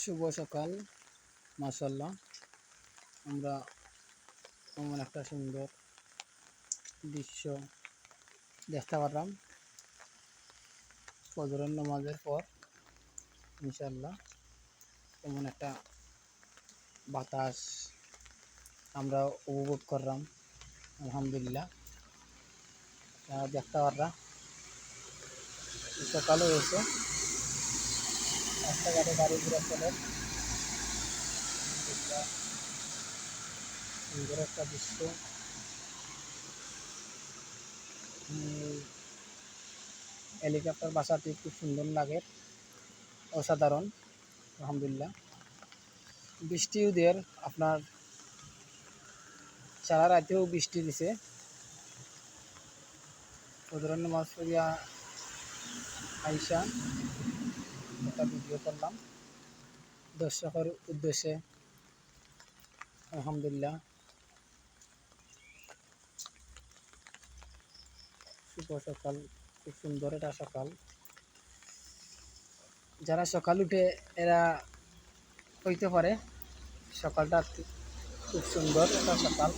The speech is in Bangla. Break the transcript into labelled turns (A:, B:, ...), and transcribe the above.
A: শুভ সকাল মাসাল্লাহ আমরা এমন একটা সুন্দর দৃশ্য দেখতে পারলাম। ফজরের নামাজের পর ইনশাল্লাহ এমন একটা বাতাস আমরা উপভোগ করলাম, আলহামদুলিল্লাহ। দেখতে পারলাম সকালও হয়েছে। রাস্তাঘাটে গাড়ি ঘোড়া চলে। সুন্দর একটা দৃশ্য। হেলিকপ্টার বাসাটি খুব সুন্দর লাগে, অসাধারণ, আলহামদুলিল্লাহ। বৃষ্টি ওদের আপনার সারা রাতেও বৃষ্টি দিছে। নামাজ পড়িয়া আইসা একটা ভিডিও করলাম। দর্শকের উদ্দেশ্যে আলহামদুলিল্লাহ। শুভ সকাল, খুব সুন্দর একটা সকাল। যারা সকাল উঠে এরা হইতে পারে, সকালটা খুব সুন্দর একটা সকাল।